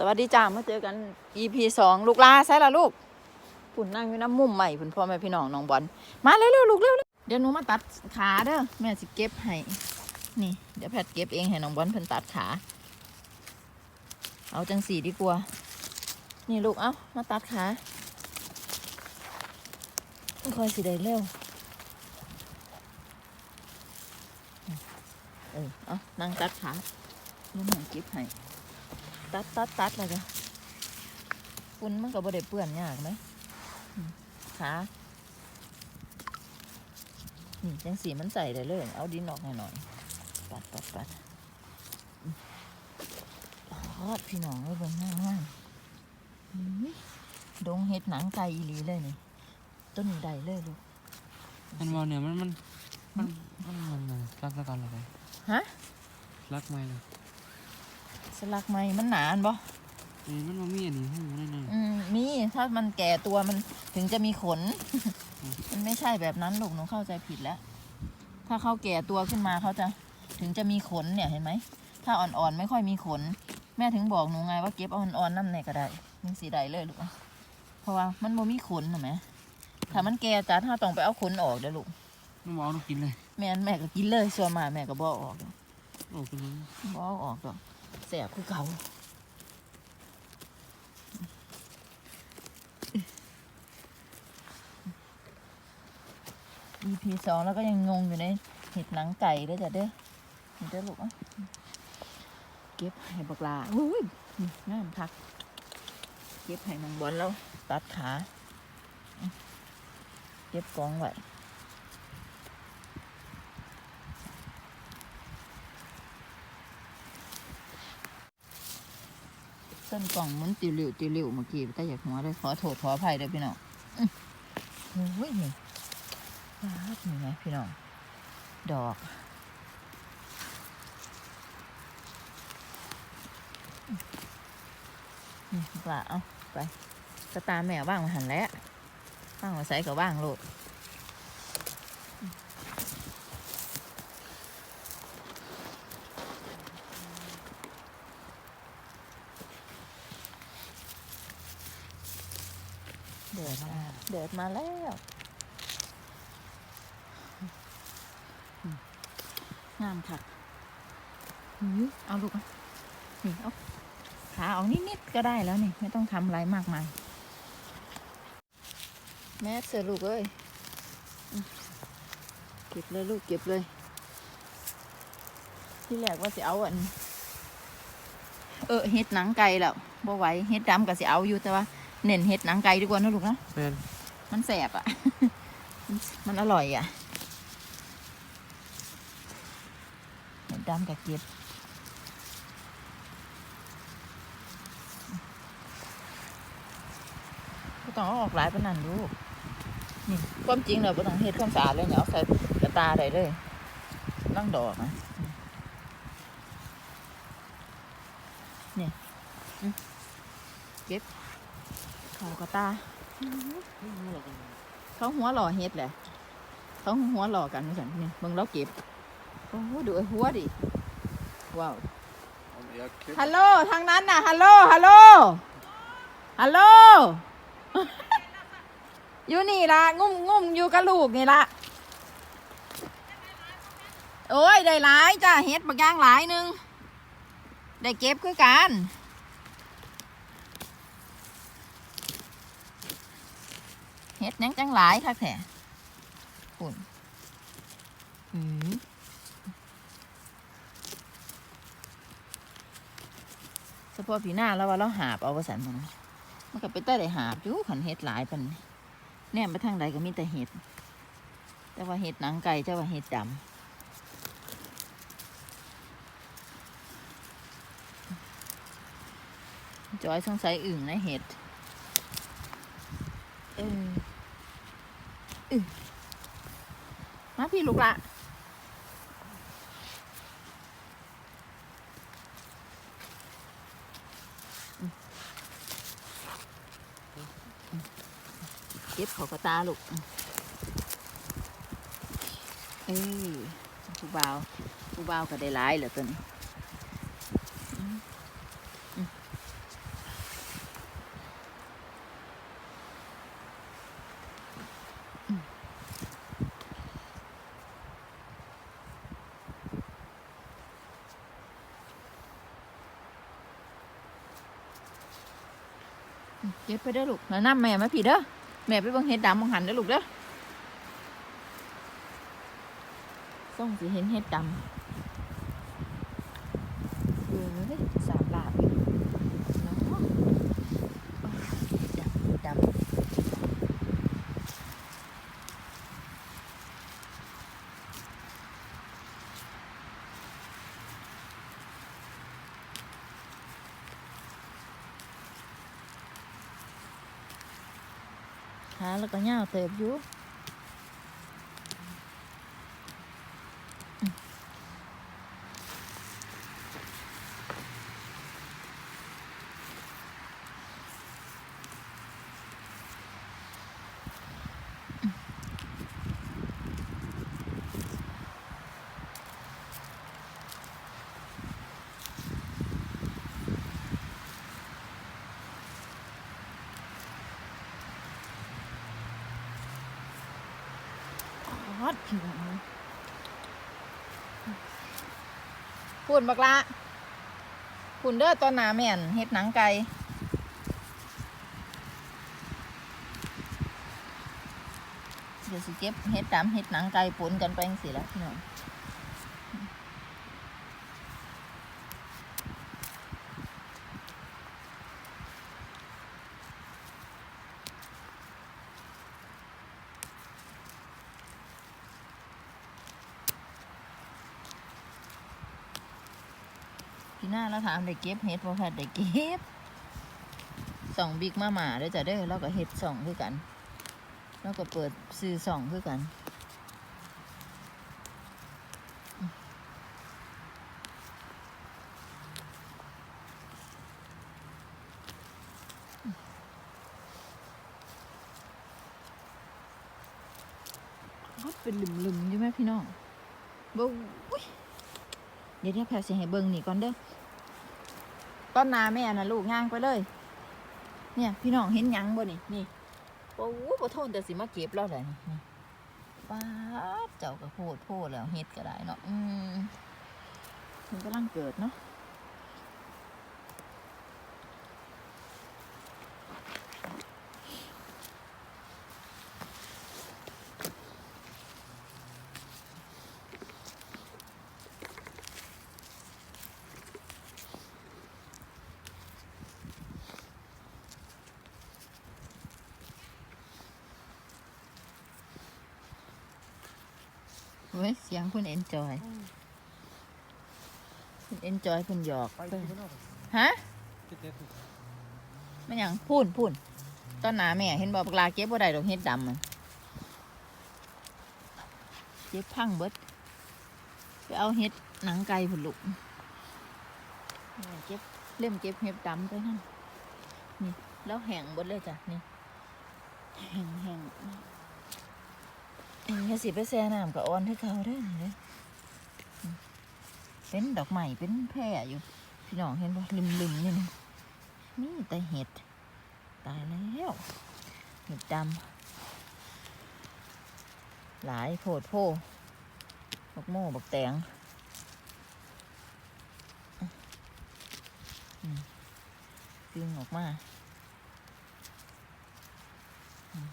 สวัสดีจ้ามาเจอกัน EP สองลูกลาใช่ละลูกปุ่นนั่งอยู่น้ำมุมใหม่พุ่นพ่อแม่พี่น้องน้องบอลมาเร็วๆลูกเร็วๆเดี๋ยวหนูมาตัดขาเด้อแม่สิเก็บให้นี่ เดี๋ยวแพทย์เก็บเองให้น้องบอลเพิ่นตัดขา เอาจังสีดีกว่า นี่ลูกเอามาตัดขาค่อยสิได้เร็วเออเอานั่งตัดขาลูกหางเก็บให้ ตัดตัดตัดเลยจ้ะฝุ่นมันก็บ่ได้เปื้อนยากไหมอืมขานี่จังสีมันใส่ได้เลย เอาดินออกหน่อยๆปัดปัดปัดอืมทอดพี่น้องเลยเบิ่งง่ายง่ายๆอืมดงเห็ดหนังไก่อีหลีเลยนี่ ต้นนี้ได้เลยลูกมันว่าเนี่ยมันมันมันมันมันมันรักละกันอะไรฮะรักไหมเลย สลักไหมมันหนานบ่เอ้ยมันว่ามีอันนี้ให้มันนั่นอืมมีถ้ามันแก่ตัวมันถึงจะมีขนอืมมันไม่ใช่แบบนั้นลูกหนูเข้าใจผิดแล้ว ถ้าเขาแก่ตัวขึ้นมาเขาจะถึงจะมีขนเนี่ยเห็นไหม ถ้าอ่อนๆไม่ค่อยมีขน แม่ถึงบอกหนูไงว่าเก็บเอาอ่อนๆนั่นไหนก็ได้มันสีใดเลยลูกเพราะว่ามันบ่มีขนเห็นไหมถ้ามันแก่จ้าถ้าต้องไปเอาขนออกเด้อลูกมันบอกต้องกินเลย แม่นแม่ก็กินเลยส่วนมากแม่ก็บ่เอาออกดอกโอ้คุณมันบ่เอาออกดอก แสบคือเก่า EP สองแล้วก็ยังงงอยู่ในเห็ดหนังไก่ด้อจ้ะเด้อนี่เด้อลูกอะเก็บให้บักลาอุ้ยนี่งามคัก เก็บให้นางบอลแล้ว ตัดขา เก็บกองไว้ ส้นกล่องมันติวหลิวติวหลิวเมื่อกี้แต่อยากหัวเลยขอโทษขออภัยด้อพี่น้องโอ้ยนี่ลาดนี่ไงพี่น้อง ดอกนี่ปลาเอาไปสตาร์แมวบ้างมาหันแล้วบ้างมาใส่กับบ้างโลดเดือดมาเดือด มาแล้ว งามค่ะหือเอาลูกอะนี่เอาขาออกนิดๆก็ได้แล้วนี่ ไม่ต้องทำอะไรมากมาย แม่เสือลูกเอ้ยอืมเก็บเลยลูกเก็บเลย ที่แรกว่าสิเอาอัน เออเห็ดหนังไก่แล้วบ่ไหวเห็ดดำก็สิเอาอยู่แต่ว่าเน้นเห็ดหนังไก่ดีกว่านะลูกนะแมน มันแสบอะ มันอร่อยอะเห็ดดำกับเก็บก็ต้องอออกหลายปนนันลูกนี่ความจริงเราไม่ต้องเฮ็ดความสะอาดเลยเนี่ยเอาใส่กระตาได้เลยนั่งดอกนะเนี่ยเก็บเขากระตา เขาหัวหล่อเฮ็ดแหละเขาหัวหล่อกันไม่ใช่เนี่ยมึงเราเก็บโอ้โหดูไอ้หัวดิว้าวฮัลโหลทางนั้นน่ะฮัลโหลฮัลโหลฮัลโหลอยู่นี่ละงุ่มงุ่มอยู่กับลูกนี่ละโอ้ยได้หลายจ้าเฮ็ดบักย่างหลายหนึงได้เก็บคือกัน ฮ็ดหยังจังหลายคักแท้ปุ่นอือเฉพาะผีหน้าแล้วว่าเราหาบเอาประสันมันมันก็เป็นแต่ได้หาบอยู่ขันเฮ็ดหลายปันเนี่ยไปทางใดก็มีแต่เห็ด แต่ว่าเห็ดหนังไก่แต่ว่าเห็ดดำจอยสงสัยอึ่งในะเห็ดเอออึ่ง มาพี่ลูกละเก็บขอกระตาลูก เออผู้บ่าวผู้บ่าวก็ได้หลายเหลือตัวนี้ เก็บไปเด้อลูกแล้วน้าแม่มาผีเด้อแม่ไปเบิ่งเห็ดดำมองหันเด้อลูกเด้อส่งสิเห็นเห็ดดำเออเฮ้ยสามลาบอยู่เนาะโอ้ยดำดำ หาแล้วก็ย่าวเติบอยู่ ฮอดผิวพูดบักละคุณเด้อตอนหนาแม่นเฮ็ดหนังไก่เดี๋ยวสิเก็บเฮ็ดดำเฮ็ดหนังไก่ปนกันไปสิละพี่น้องพี่หน้าแล้ว ถามได้เก็บเฮ็ดบ่แพทได้เก็บสองบิ๊กมาหมาเด้จ้ะเด้อแล้วก็เฮ็ดสองคือกันแล้วก็เปิดซื้อสองคือกันมันเป็นหลุมๆอยู่ไหมพี่น้องเบิ้งอุ๊ยเดี๋ยวเดี๋ยวแพรสิให้เบิ้งนี่ก่อนเด้อ ต้นนาแม่น่ะลูกย่างไปเลย เนี่ย พี่น้องเห็นยังบ่นี่นี่โอ้โหบ่โทนแต่สิมาเก็บแล้วแหละนี่ป้าเจ้าก็โพดโพดแล้วเฮ็ดก็ได้เนาะอืมมันกำลังเกิดเนาะ สียงเพิ่นเอนจอยเพิ่นเอนจอยเพิ่นหยอกไปเพิ่นที่นอกฮะเจ็ดไม่หยังพูนพูนตอนหนาแม่เห็นบอกปลาเก็บบ่ได้ดอกเฮ็ดดำมันเก็บพังเบิดไปเอาเฮ็ดหนังไก่ผุนลุกนี่เก็บเล่มเก็บเฮ็ดดำไปนั่นนี่แล้วแห้งเบิดเลยจ้ะนี่แห้งแห้ง นี่สิไปแช่น้ำกับออนที่เขาเด้อเด้อเป็นดอกใหม่เป็นแพร่อยู่ พี่น้องเห็นบ่ลิมๆนี่นี่นี่แต่เห็ด ตายแล้วเห็ดดำหลายโพดโพบักโม่บักแตงอืมดึงออกมาอืม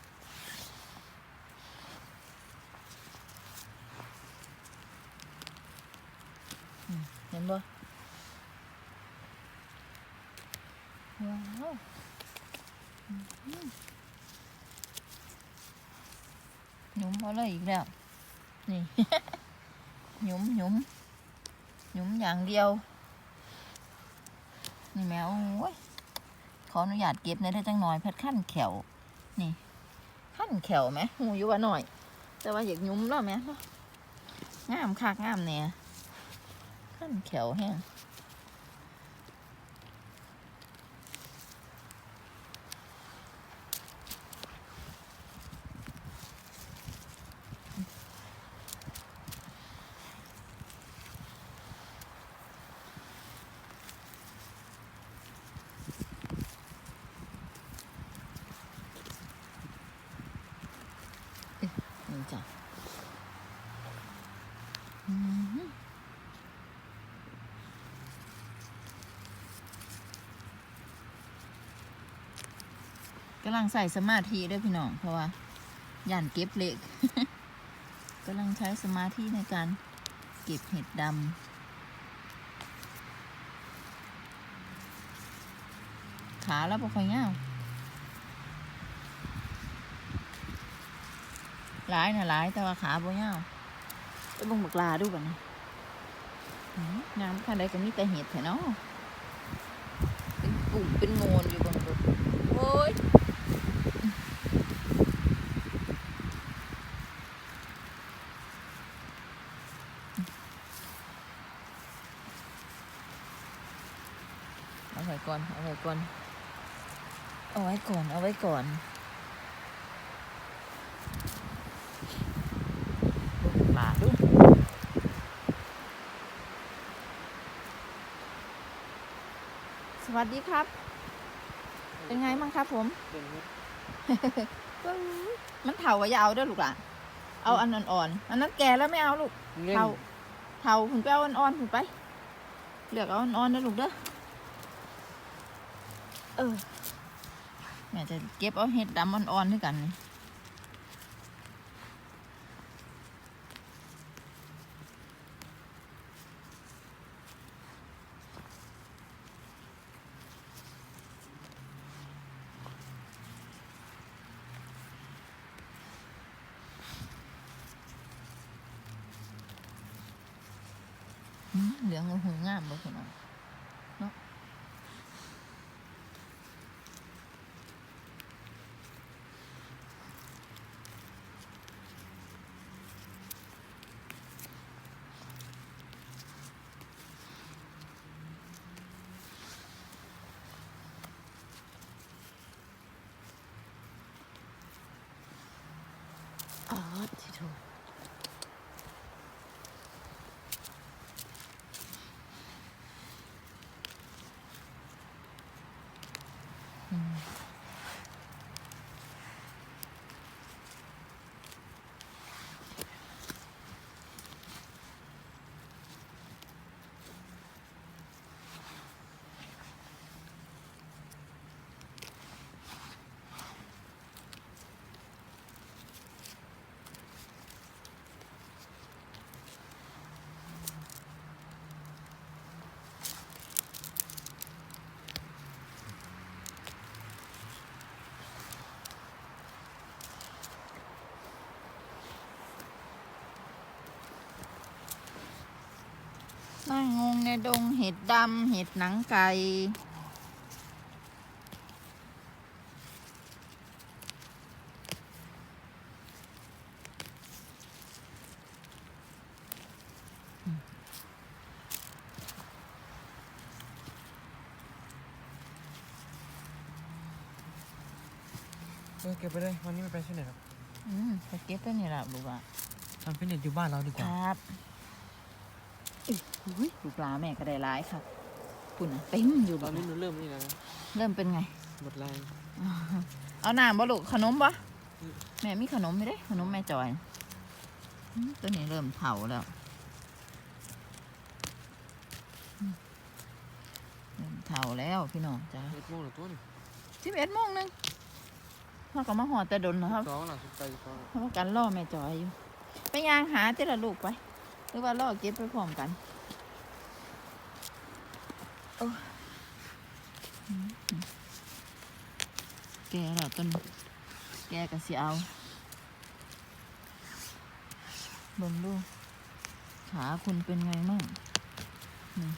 อืมเห็นบ่ว้าวหยุมเอาเลยอีกแล้ว นี่ หยุมหยุมหยุมอย่างเดียว นี่แมวโอ้ยขออนุญาตเก็บในอยได้จังหน่อยแพทขั้นแขวนี่ขั้นแขวไหมหูอยู่ว่าหน่อย แต่ว่าอยากหยุมแล้วไหมงามคักงามเนี่ย ขั้นแกำลังใส่สมาธิด้วยพี่น้อง เพราะว่าย่านเก็บเหล็กกำลังใช้สมาธิในการเก็บเห็ดดำขาแล้วบ่ค่อยยาวหลายนะหลายแต่ว่าขาบ่ยาวไปเบิ่งบักลาดูบัดนี้หืองามขนาดใดก็มีแต่เห็ดแท้เนาะเป็นกลุ่มเป็นโงนอยู่บนรถโอ้ย เอา ไว้ก่อน เอาไว้ก่อน เอาไว้ก่อน เอาไว้ก่อนปลาดูสวัสดีครับ เป็นไงบ้างครับผมเป็นเฮ็ดมันเถาก็อย่าเอาเด้อลูกหล่ะเอาอันอ่อนๆอันนั้นแก่แล้วไม่เอาลูกเง่งเถาเถาคุณไปเอาอ่อนๆคุณไปเลือกเอาอ่อนๆนะลูกเด้อ เออแม่จะเก็บเอาเห็ดดำอ่อนๆด้วยกันนี่เหลืองเอาหูงามบ่คุณน้อง นั่งงงในดงเห็ดดำเห็ดหนังไก่เออเก็บไปเลยวันนี้ไม่ไปที่ไหนหรอกอืมไปเก็บไปนี่แหละลูกอะทำฟิตเนสอยู่บ้านเราดีกคว่ารับ อุ้ยลูกปลาแม่ก็ได้ร้ายครับคุณน่ะเต็มอยู่ตแบอนบนี้หนูเริ่มนี่แล้วนะเริ่มเป็นไง หมดแรงเอาน้ำบ่ลูกขนมบ่อืมแม่มีขนมไหมเด้ ขนมแม่จอยอืมตัวนี้เริ่มเผาแล้วอืมเริ่มเผาแล้วพี่น้องจ้าเอ็ดโมงหรือตัวนี่สิบเอ็ดโมงหนึงพ่อก็มาหอดแต่ดนนะครับสองหลังสุดใจสองเพราะว่ากันล่อแม่จอยอยู่ไปยางหาแต่ละลูกไปห รือว่าล่อเก็บไปพร้อมกันโอ้แกแล้วต้นแกก็สิเอาเบิ่งดูขาคุณเป็นไงมั่งนี่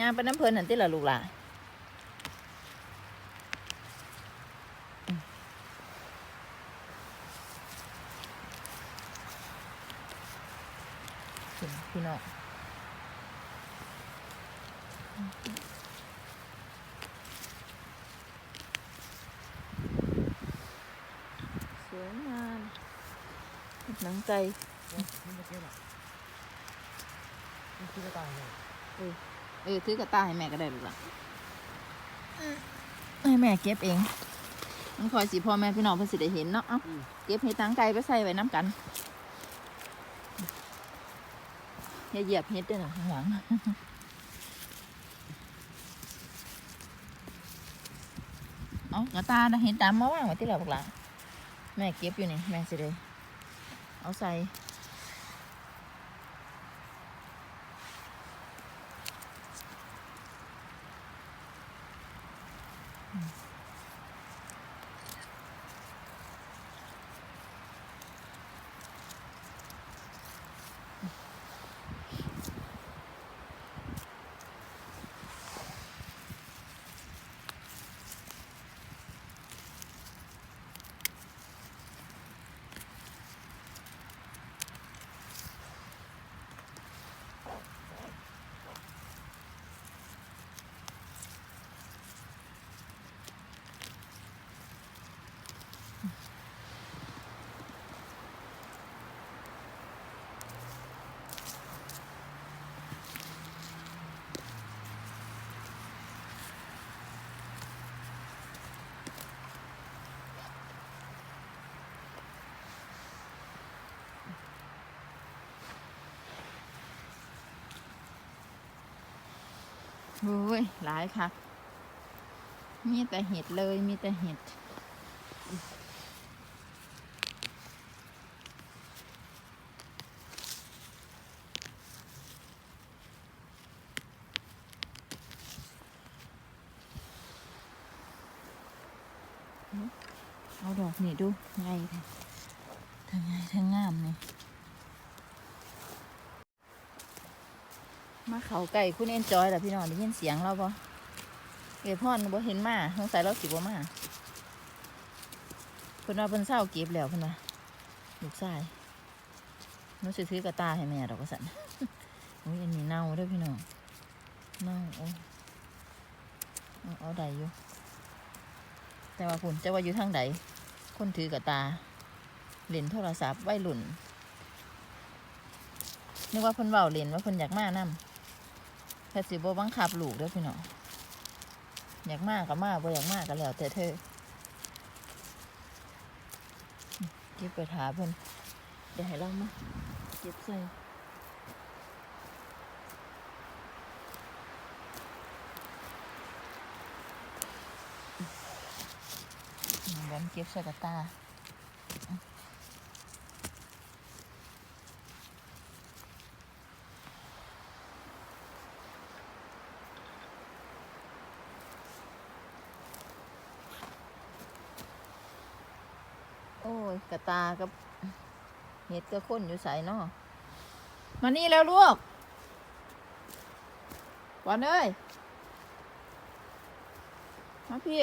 ยางเป็นน้ำเพลินนั่นติละลูกหล่ะอืมเห็นพี่น้องสวยงามหนังไก่มันจะเก็บอะมันคือกระตายเลย เออถือกระต่ายให้แม่ก็ได้ลูกหล่ะให้แม่เก็บเองมันคอยสิพ่อแม่พี่น้องเพิ่นสิได้เห็นเนาะเอ้าเก็บเห็ดทางไกลไปใส่ไว้น้ำกันอย่าเหยียบเห็ดด้วยนะข้างหลังเอากระตาน่ะเห็ดดำมาว่างไว้ที่หลังหลังแม่เก็บอยู่นี่แม่สิเลยเอาใส่ โอ้ยหลายค่ะ มีแต่เห็ดเลยมีแต่เห็ดเอาดอกนี่ดูไงท้ทั้งไงทั้งงามนี่ มาเขาไก่คุณเอ็นจอยแต่พี่น้องได้ยินเสียงเราบ่เอพอนบ่เห็นมาสงสัยเราสิบ่มาเพิ่นว่าเพิ่นเศร้าเก็บแล้วเพิ่นว่าลูกชายนูสิซื้อกระตาให้แม่ดอกว่าซั่นอุ้ยอันนี้เน่าด้อพี่น้องเน่าโอ้เอาเอาได้อยู่ แต่ว่าคุณจะว่าอยู่ทางใดคนถือกระตาเล่นโทรศัพท์ไว้รุ่นนึกว่าเพิ่นเว้าเล่นว่าเพิ่นอยากมานำแค่สิบ่บังคับลูกด้อพี่น้องอยากมากก็มากบ่อยากมากก็แล้วแต่เธอเก็บไปถาเพิ่นเดี๋ยวให้เรามาเก็บใส่วันเก็บใส่กระตา กระตากับเห็ดก็ข้นอยู่ใส่นอมานี่แล้วลูกวันเอ้ย มาพี่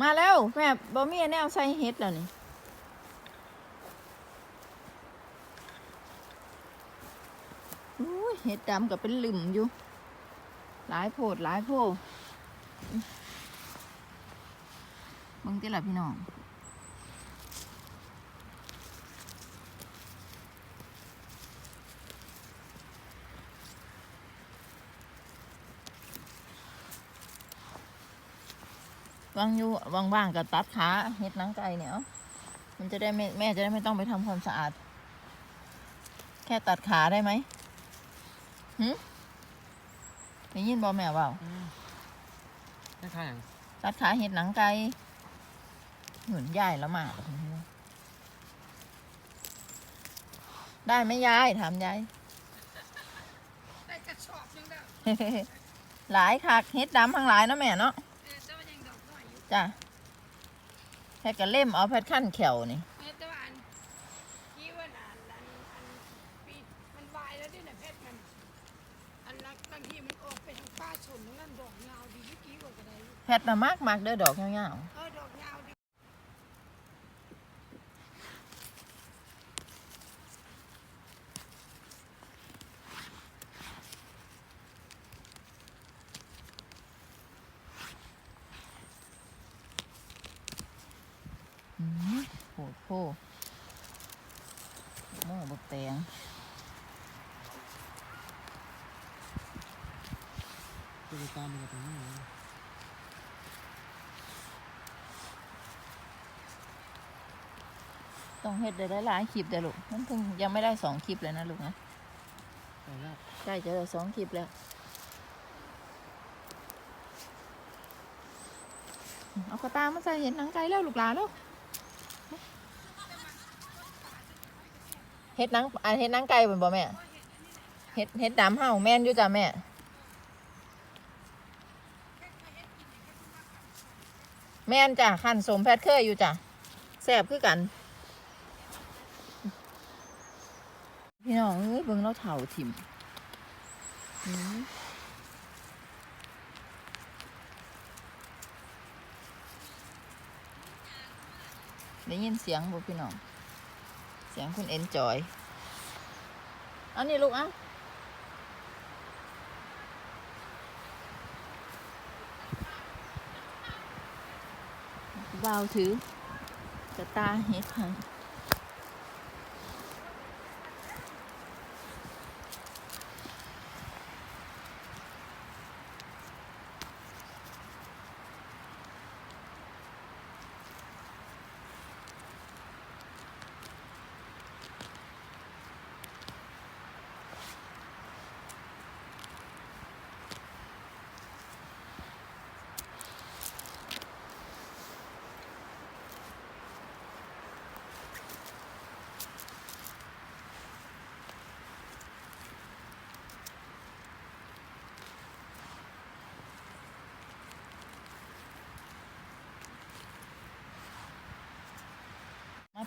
มาแล้วแม่บอมีแนวใส่เฮ็ดแล้วนี่เฮ็ดดำกับเป็นลืมอยู่ หลายโพดหลายโพดเบิ่งติล่ะพี่น้อง วางอยู่ว่างๆกับตัดขาเห็ดหนังไก่เนี่ยเอามันจะได้ไม่แม่จะได้ไม่ต้องไปทำความสะอาด แค่ตัดขาได้ไหมหืมได้ยินบอแม่เปล่าคล้ายๆอย่างตัดขาเห็ดหนังไก่เหมือนยายแล้วมาได้ไหมยายถามยายได้กระชอบยังได้หลายคักเฮ็ดดำทั้งหลายเนาะแม่เนาะ จ้ะแพทย์ก็เล่มเอาแพทขั้นแขวนี่แยวนี่เงดีาย์น่มากมากเด้อดอกเงาเอ ต้องเฮ็ดได้หลายคลิปเด้อลูกมันเพิ่งยังไม่ได้สองคลิปเลยนะลูกนะใกล้จะได้สองคลิปแล้วเอากระตามาใส่เห็นหนังไก่แล้วลูกหลานแล้วเฮ็ดหนังอันเฮ็ดหนังไก่เป็นบ่แม่เฮ็ดเฮ็ดดำเห่าแม่นอยู่จ้ะแม่แม่นจ้ะขั้นสมแพทเคยอยู่จ้ะแซ่บคือกัน น้องเอ้ยเบิ่งเราเถ่าถิ่มได้ยินเสียงบ่พี่น้อง เสียงคุณเอ็นจอย อันนี้ลูกอะบ่าวถือกระตาเฮ็ดให้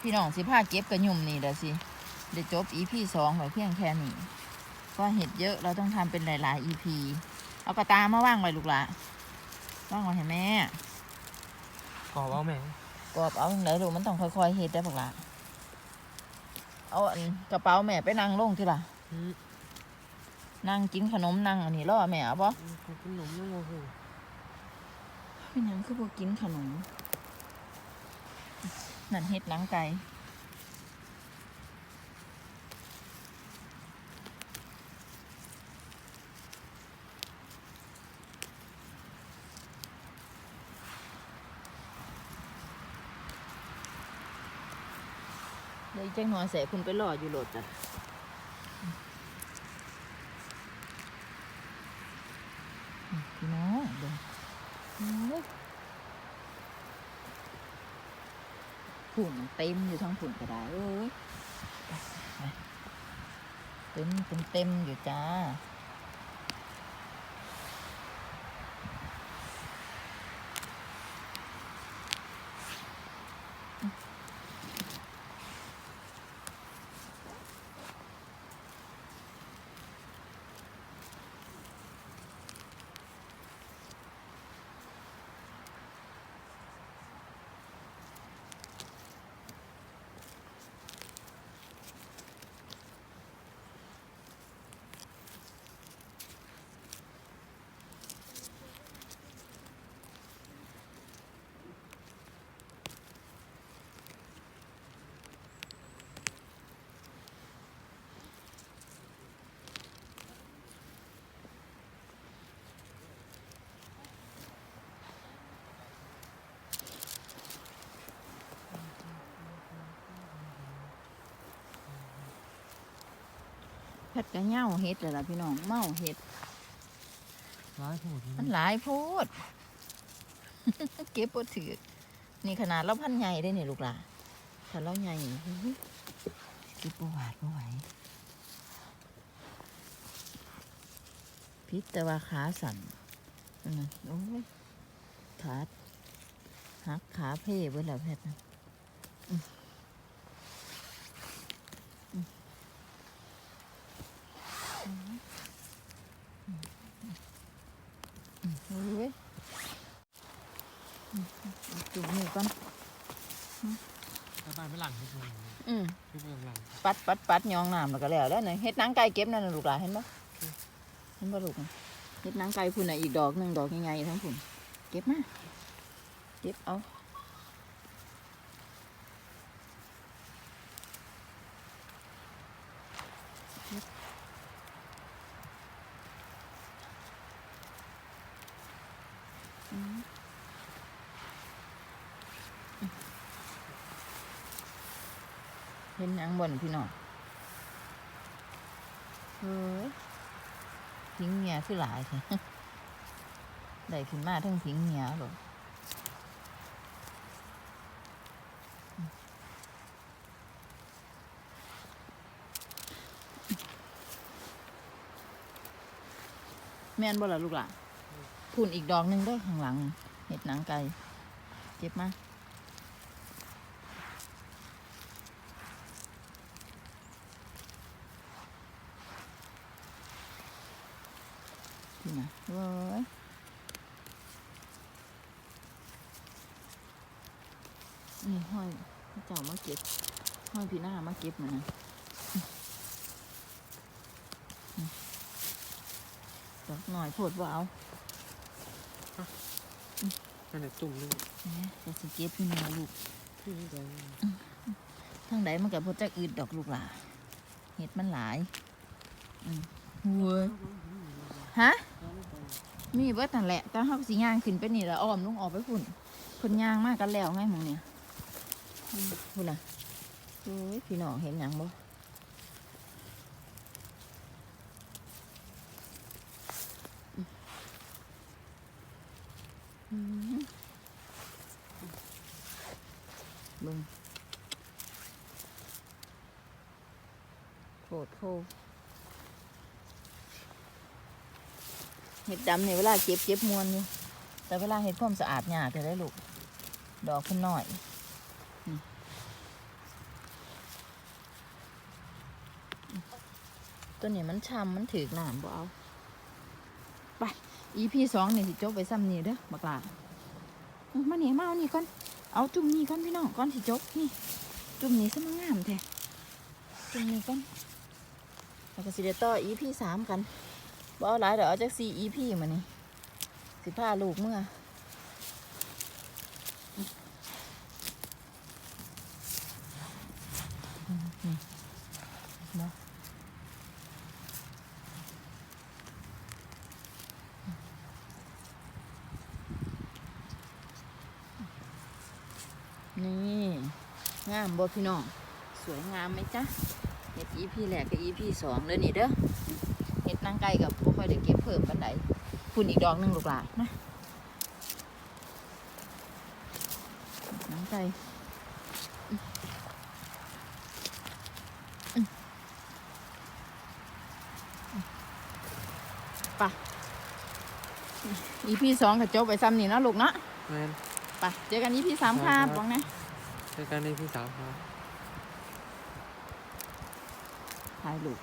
พี่น้องสิพาเก็บกระยุ่มนี่เด้อสิเดี๋ยวจบ EP สองไว้เพียงแค่นี้ก็เห็ดเยอะเราต้องทำเป็นหลายๆ EP เอากระตามาว่างไว้ลูกหละว่างไว้ให้แม่กรอบเอาแม่งกรอบเอาไหนลูกมันต้องค่อยๆเห็ดได้ปะละเอาอันกระเป๋าแม่ไปนั่งลงที่ล่ะอืมนั่งกินขนมนั่งอันนี้รอแม่เอาปะขอบคุณหนุ่มยังโมโหเป็นหยังคือพวกกินขนม นั่นเห็ดหนังไก่เลยจังหวะแสคุณไปรออยู่โหลดจ้ะอืมพี่น้องเดี๋ยวโอ้ย ผุ่นเต็มอยู่ทั้งผุ่นก็ได้เอ้ยเต็มเต็มเต็มอยู่จ้า แพทย์ก็เหง่าเฮ็ดเลยล่ะพี่น้องเมาเฮ็ดร้ายโหดมันหลายโพดเก็บบ่ถือนี่ขนาดเราพันใหญ่ได้เนี่ยลูกหล่ะถ้าเราใหญ่เฮ้ยเก็บประวัติบ่ไหวพิษแต่ว่าขาสั่นนั่นน่ะโอ้ยขาหักขาเพ่เบิดแล้วแพทย์นะอืมอืมอืม หลังที่สุดอืมที่เบื้องหลังปัดปัดปัดยองน้ำแล้วก็แล้วแล้วนี่เฮ็ดหนังไก่เก็บนั่นน่ะลูกหลานเห็นบ่เห็นบ่ลูกน่ะเฮ็ดหนังไก่พุ่นน่ะอีกดอกหนึงดอกใหญ่ๆทั้งพุ่นเก็บมาเก็บเอาอืมเห็นหยัง บ่นพี่น้องเฮ้ยทิ้งเมียคือหลายใช่ได้ขึ้นมาทั้งทิ้งเมียหรอแม่นบ่ล่ะลูกหล่ะพุ่นอีกดอกหนึงเด้วยข้างหลัง เห็ดหนังไก่ เก็บมา นะเว้ยนี่ห้อยพระเจ้ามาเก็บ ห้อยพี่หน้ามาเก็บมานะอืมดอกหน่อยโพดว่าเอานั่นแหละตุ่มนึงแหมจะสเก็ตพี่น้องลูกที่นี่เลยทางใดมันกับพจักอืดดอกลูกหล่าเห็ดมันหลายอืมเว้ยฮะ มีเบิดนั่นแหละแต่เขาก็สิย่างขึ้นไปนี่แล้วอ้อมลงออกไปฝุ่นคนย่างมากกันแล้วไงหมองเนี่ยอืมพุ่นน่ะโอ้ยพี่น้องเห็นหยังบ่อืมเบิ่งโคตรโค เห็ดดำเนี่ยเวลาเก็บเก็บมวนอยู่แต่เวลาเห็ดความสะอาดหยาจะได้ลูก ดอกเพิ่นน้อยตัวนี้มันช้ำมันถือหนามบ่เอา ไป EP สองนี่สิจบไปซ้ำนี่เด้อบักลาอื้อมาเนี่มาเอานี่ก่อน เอาจุ่มนี่ก่อนพี่น้องก่อนสิจบนี่ จุ่มนี่ซะมันงามแท้จุ่มนี่ก่อนแล้วก็สิเดต่อ EP สามกัน บ่เอาหลายเดี๋ยวเอาจากสี่ EP มานี่สิพาลูกเมื่อนี่งามบ่พี่น้อง สวยงามไหมจ๊ะเห็ด EP แรกกับ EP สองเลยนี่เด้อ ดนางไก่กับพวกค่อยได้เก็บเพิ่มกันไดคุณอีกดอกหนึ่งลูกหลานนะนางไก่ EP สองก็จบไปซ้ำนี่เนาะลูกเนาะแมนไปเจอกัน EP สามครับบอกนะในการในพี่สาวครับถ่ายลูก